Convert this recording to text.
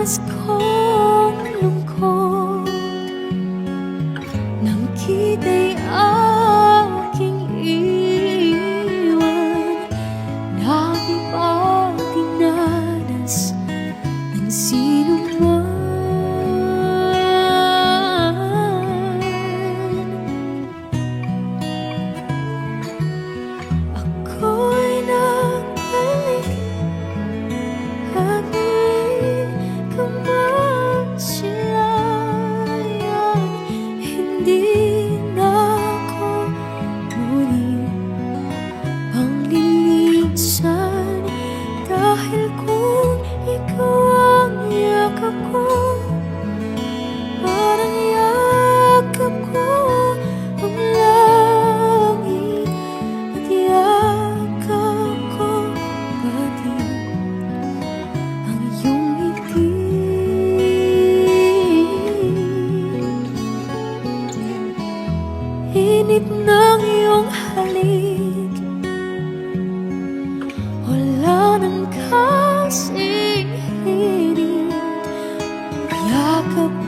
Danas kong Nang kita'y talk about